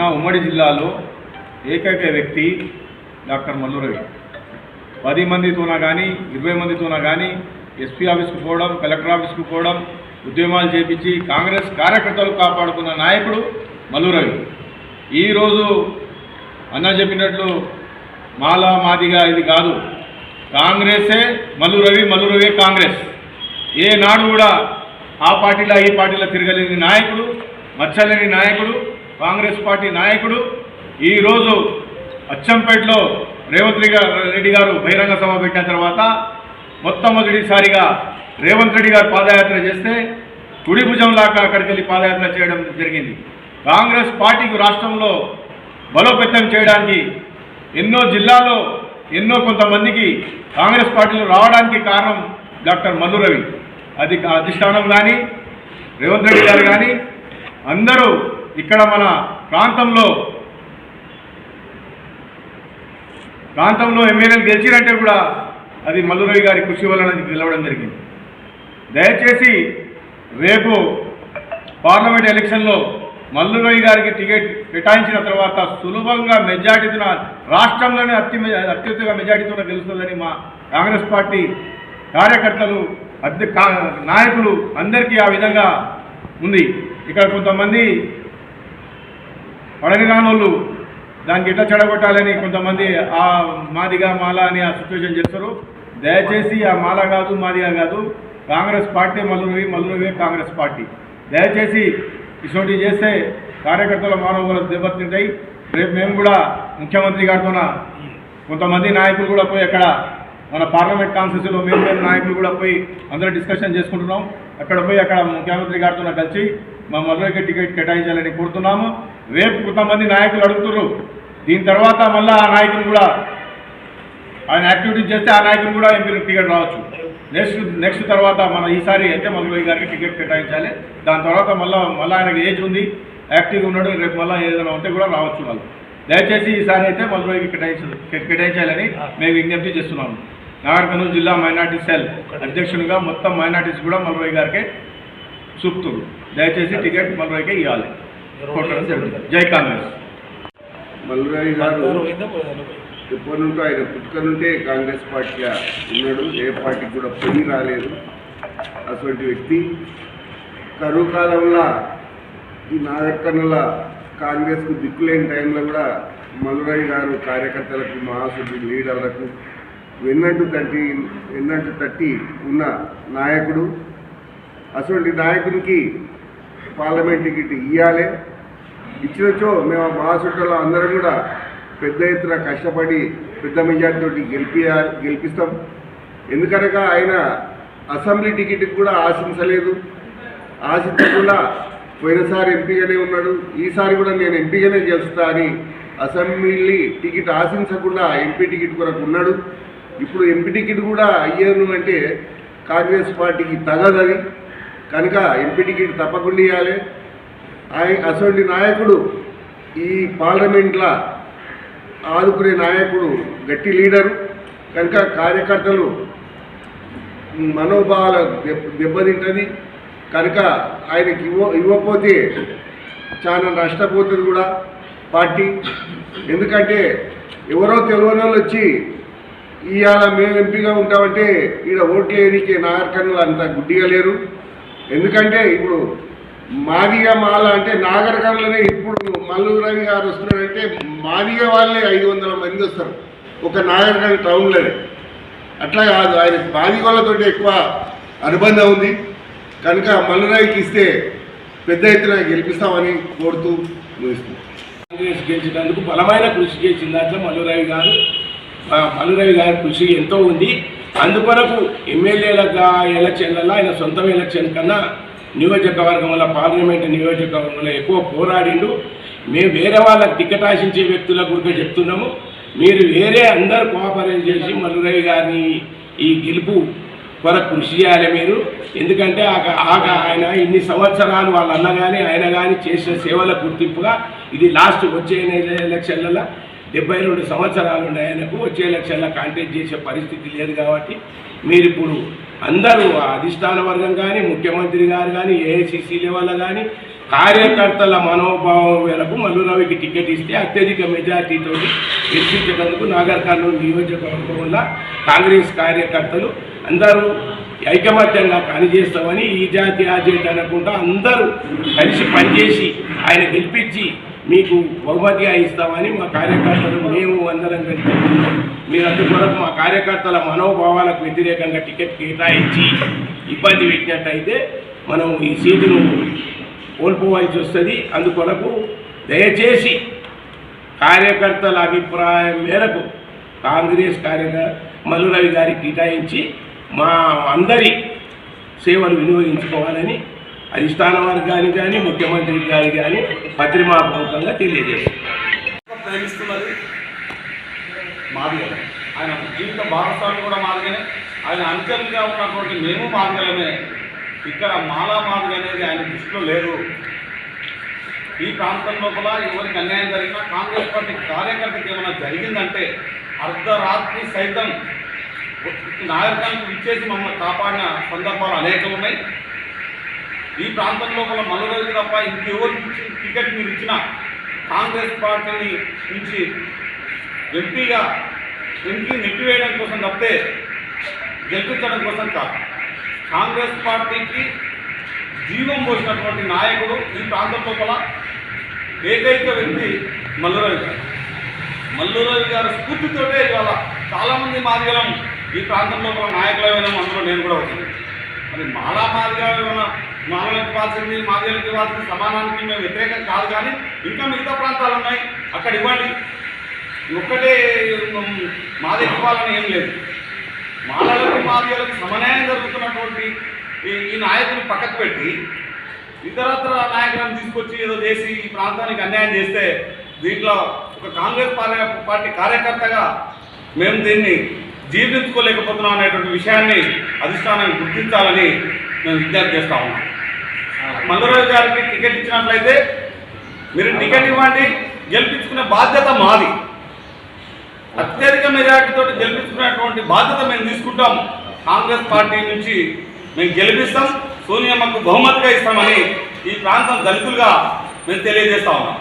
మన ఉమ్మడి జిల్లాలో ఏకైక వ్యక్తి డాక్టర్ మల్లురవి పది మందితోనా కానీ ఇరవై మందితోనా కానీ ఎస్పీ ఆఫీస్కు పోవడం కలెక్టర్ ఆఫీస్కు పోవడం ఉద్యమాలు చేపించి కాంగ్రెస్ కార్యకర్తలు కాపాడుకున్న నాయకుడు మల్లురవి ఈరోజు అన్న చెప్పినట్లు మాల మాదిగా ఇది కాదు. కాంగ్రెసే మల్లురవి మల్లురవే కాంగ్రెస్. ఏ నాడు కూడా ఆ పార్టీలో ఈ పార్టీలో తిరగలేని నాయకుడు మచ్చలేని నాయకుడు కాంగ్రెస్ పార్టీ నాయకుడు ఈరోజు అచ్చంపేటలో రేవంత్ రెడ్డి గారు రెడ్డి గారు బహిరంగ సభ పెట్టిన తర్వాత మొట్టమొదటిసారిగా రేవంత్ రెడ్డి గారు పాదయాత్ర చేస్తే కుడి భుజంలాగా అక్కడికి వెళ్ళి పాదయాత్ర చేయడం జరిగింది. కాంగ్రెస్ పార్టీకి రాష్ట్రంలో బలోపేతం చేయడానికి ఎన్నో జిల్లాల్లో ఎన్నో కొంతమందికి కాంగ్రెస్ పార్టీలో రావడానికి కారణం డాక్టర్ మధురవి అది అధిష్టానం కానీ రేవంత్ రెడ్డి గారు కానీ అందరూ ఇక్కడ మన ప్రాంతంలో ప్రాంతంలో ఎమ్మెల్యేలు గెలిచినంటే కూడా అది మల్లురవి గారి కృషి వలన గెలవడం జరిగింది. దయచేసి రేపు పార్లమెంట్ ఎలక్షన్లో మల్లురవి గారికి టికెట్ కేటాయించిన తర్వాత సులభంగా మెజార్టీతో రాష్ట్రంలోనే అత్య అత్యధిక మెజార్టీతో గెలుస్తుందని మా కాంగ్రెస్ పార్టీ కార్యకర్తలు అధ్య కా- నాయకులు అందరికీ ఆ విధంగా ఉంది. ఇక్కడ కొంతమంది పడని రానోళ్ళు దానికి ఎట్లా చెడగొట్టాలని కొంతమంది ఆ మాదిగా మాల అని ఆ సిచ్యువేషన్ చేస్తారు. దయచేసి ఆ మాల కాదు మాదిగా కాదు కాంగ్రెస్ పార్టీ మల్లురవి మల్లురవి కాంగ్రెస్ పార్టీ. దయచేసి ఇటువంటి చేస్తే కార్యకర్తల మానవులు దెబ్బతింటాయి. రేపు మేము కూడా ముఖ్యమంత్రి గారితో కొంతమంది నాయకులు కూడా పోయి అక్కడ మన పార్లమెంట్ కాన్స్టిట్యూన్సీలో మేము మేము నాయకులు కూడా పోయి అందరూ డిస్కషన్ చేసుకుంటున్నాం. అక్కడ పోయి అక్కడ ముఖ్యమంత్రి గారితో కలిసి మా మధురైకి టికెట్ కేటాయించాలని కోరుతున్నాము. రేపు కొంతమంది నాయకులు అడుగుతున్నారు దీని తర్వాత మళ్ళీ ఆ నాయకుని కూడా ఆయన యాక్టివిటీస్ చేస్తే ఆ నాయకుని కూడా ఎంపీలకు టికెట్ రావచ్చు. నెక్స్ట్ నెక్స్ట్ తర్వాత మన ఈసారి అయితే మధురై గారికి టికెట్ కేటాయించాలి. దాని తర్వాత మళ్ళీ మళ్ళీ ఆయనకి ఏజ్ ఉంది యాక్టివ్గా ఉన్నాడు రేపు మళ్ళీ ఏదైనా ఉంటే కూడా రావచ్చు వాళ్ళు దయచేసి ఈసారి అయితే మధురైకి కేటాయించ కేటాయించాలని మేము విజ్ఞప్తి చేస్తున్నాము. నాగర్కర్నూలు జిల్లా మైనార్టీ సెల్ అధ్యక్షునిగా మొత్తం మైనార్టీస్ కూడా మల్రోయ్ గారికి చూపుతున్నారు దయచేసి టికెట్ మల్రోయ్కే ఇవ్వాలి కొట్టడం జరుగుతుంది. జై కాంగ్రెస్. మల్లురావి గారు ఎప్పటి నుంటో ఆయన పుట్టుక నుండే కాంగ్రెస్ పార్టీగా ఉన్నాడు. ఏ పార్టీకి కూడా పొడి రాలేదు. అటువంటి వ్యక్తి కరువు కాలంలో ఈ నాగక్కనుల కాంగ్రెస్కు దిక్కులేని టైంలో కూడా మల్లురావి గారు కార్యకర్తలకు మహాసభ్యులు లీడర్లకు వెన్నట్టు తట్టి వెన్నట్టు తట్టి ఉన్న నాయకుడు. అటువంటి నాయకునికి పార్లమెంట్ టికెట్ ఇవ్వాలి ఇచ్చినచో మేము మా మహాసుట్టలో అందరం కూడా పెద్ద ఎత్తున కష్టపడి పెద్ద మెజార్టీతో గెలిపియాలి గెలిపిస్తాం. ఎందుకనగా ఆయన అసెంబ్లీ టికెట్ కూడా ఆశించలేదు. ఆశించకుండా పోయినసారి ఎంపీగానే ఉన్నాడు. ఈసారి కూడా నేను ఎంపీగానే చేస్తా అని అసెంబ్లీ టికెట్ ఆశించకుండా ఎంపీ టికెట్ కొరకు ఉన్నాడు. ఇప్పుడు ఎంపీ టికెట్ కూడా అయ్యాను అంటే కాంగ్రెస్ పార్టీకి తగదని కనుక ఎంపీ తప్పకుండా ఇవ్వాలి. ఆయన అటువంటి నాయకుడు ఈ పార్లమెంట్లో ఆదుకునే నాయకుడు గట్టి లీడరు. కనుక కార్యకర్తలు మనోభావాల దెబ్బ దెబ్బతింటుంది. కనుక ఆయనకి ఇవ్వ ఇవ్వకపోతే చాలా నష్టపోతుంది కూడా పార్టీ. ఎందుకంటే ఎవరో తెలియని వాళ్ళు వచ్చి ఇవాళ మేము ఎంపీగా ఉంటామంటే ఈడ ఓట్లు ఏరికే నాగరికన్నులు అంత గుడ్డిగా లేరు. ఎందుకంటే ఇప్పుడు మాదిగ మాల అంటే నాగరికంలోనే ఇప్పుడు మల్లు రవి గారు వస్తున్నారంటే మాదిగ వాళ్ళే ఐదు వందల మంది వస్తారు. ఒక నాగరికం టౌన్లోనే. అట్లా కాదు ఆయన మాదిగోళ్ళతో ఎక్కువ అనుబంధం ఉంది. కనుక మల్లురాయికి ఇస్తే పెద్ద ఎత్తున గెలిపిస్తామని కోరుతూ కాంగ్రెస్ గెలిచినందుకు బలమైన కృషి చేసిన దాంట్లో మల్లురావి గారు. ఆ, మల్లురావి గారి కృషి ఎంతో ఉంది. అందుకొరకు ఎమ్మెల్యేలగా ఎలక్షన్లలో ఆయన సొంత ఎలక్షన్ కన్నా నియోజకవర్గంలో పార్లమెంట్ నియోజకవర్గంలో ఎక్కువ పోరాడిండు. మేము వేరే వాళ్ళకి టికెట్ ఆశించే వ్యక్తుల గురించి చెప్తున్నాము. మీరు వేరే అందరు కోఆపరేట్ చేసి మల్లురావి గారిని ఈ గెలుపు కొరకు కృషి చేయాలి మీరు. ఎందుకంటే ఆ- ఆయన ఇన్ని సంవత్సరాలు వాళ్ళ అన్న కానీ ఆయన కానీ చేసిన సేవల గుర్తింపుగా ఇది లాస్ట్ వచ్చే ఎలక్షన్లలో డెబ్బై రెండు సంవత్సరాలు ఆయనకు వచ్చే ఎలక్షన్లో కాంటెక్ట్ చేసే పరిస్థితి లేదు కాబట్టి మీరు ఇప్పుడు అందరూ అధిష్టాన వర్గం కానీ ముఖ్యమంత్రి గారు కానీ ఏఐసిసి లెవెల్ కానీ కార్యకర్తల మనోభావం మేరకు మల్లురావికి టికెట్ ఇస్తే అత్యధిక మెజార్టీతో గెలిపించేందుకు నాగర్ కర్నూలు నియోజకవర్గంలో కాంగ్రెస్ కార్యకర్తలు అందరూ ఐకమత్యంగా పనిచేస్తామని ఈ జాతి ఆ జాతి అనకుండా అందరూ కలిసి పనిచేసి ఆయన గెలిపించి మీకు బహుమతిగా ఇస్తామని మా కార్యకర్తలు మేము అందరం కలిసి మీరు అందుకొరకు మా కార్యకర్తల మనోభావాలకు వ్యతిరేకంగా టికెట్ కేటాయించి ఇబ్బంది పెట్టినట్టయితే మనం ఈ సీటును కోల్పోవాల్సి వస్తుంది. అందుకొరకు దయచేసి కార్యకర్తల అభిప్రాయం మేరకు కాంగ్రెస్ కార్యక మల్లురవి గారికి కేటాయించి మా అందరి సేవలు వినియోగించుకోవాలని అధిష్టాన వర్గానికి కానీ ముఖ్యమంత్రి గారికి కానీ పత్రిమాపూర్వకంగా తెలియజేస్తాం ప్రేమిస్తున్నది మాదిగలే ఆయన జీవిత భాగస్వామి కూడా మాదిగనే ఆయన అంచెలుగా ఉన్నటువంటి మేము మాదిగలమే ఇక్కడ మాలా మాదిగ అనేది ఆయన దృష్టిలో లేదు. ఈ ప్రాంతం లోపల ఎవరికి అన్యాయం జరిగినా కాంగ్రెస్ పార్టీ కార్యకర్తకి ఏమైనా జరిగిందంటే అర్ధరాత్రి సైతం నాయకానికి ఇచ్చేసి మమ్మల్ని కాపాడిన సందర్భాలు అనేకం ఉన్నాయి ఈ ప్రాంతం లోపల మనుగోలు తప్ప ఇంకెవరు టికెట్ మీరు ఇచ్చిన కాంగ్రెస్ పార్టీని నుంచి ఎంపీగా ఎంపీ నెట్టివేయడం కోసం తప్పితే గెలిపించడం కోసం కాదు. కాంగ్రెస్ పార్టీకి జీవం పోసినటువంటి నాయకుడు ఈ ప్రాంతం లోపల ఏకైక వ్యక్తి మల్లురావి గారు. మల్లురావి గారు స్ఫూర్తితోటే ఇవాళ చాలామంది మాదిగలం ఈ ప్రాంతం లోపల నాయకులమైన అందులో నేను కూడా అవుతుంది మరి మాలా మాదిగా మానవులకు మాలలకు ఇవ్వాల్సింది మాదిలకు ఇవ్వాల్సింది సమానానికి మేము వ్యతిరేకం కాదు కానీ ఇంకా మిగతా ప్రాంతాలు ఉన్నాయి. అక్కడ ఇవ్వండి. ఒక్కటే మాది ఇవ్వాలని ఏం లేదు. మానవులకు మాదిలకు సమన్యాయం జరుగుతున్నటువంటి ఈ నాయకులు పక్కకు పెట్టి ఇతరత్ర నాయకులను తీసుకొచ్చి ఏదో చేసి ఈ ప్రాంతానికి అన్యాయం చేస్తే దీంట్లో ఒక కాంగ్రెస్ పార్టీ పార్టీ కార్యకర్తగా మేము దీన్ని జీర్ణించుకోలేకపోతున్నాం అనేటువంటి విషయాన్ని అధిష్టానాన్ని గుర్తించాలని మేము విజ్ఞప్తి చేస్తా ఉన్నాం. మల్లురాజు గారికి టికెట్ ఇచ్చినట్లయితే మీరు టికెట్ ఇవ్వండి గెలిపించుకునే బాధ్యత మాది. అత్యధిక మెజార్టీతో గెలిపించుకునేటువంటి బాధ్యత మేము తీసుకుంటాం. కాంగ్రెస్ పార్టీ నుంచి మేము గెలిపిస్తాం సోనియమ్మకు బహుమతిగా ఇస్తామని ఈ ప్రాంతం దళితులుగా మేము తెలియజేస్తా ఉన్నాం.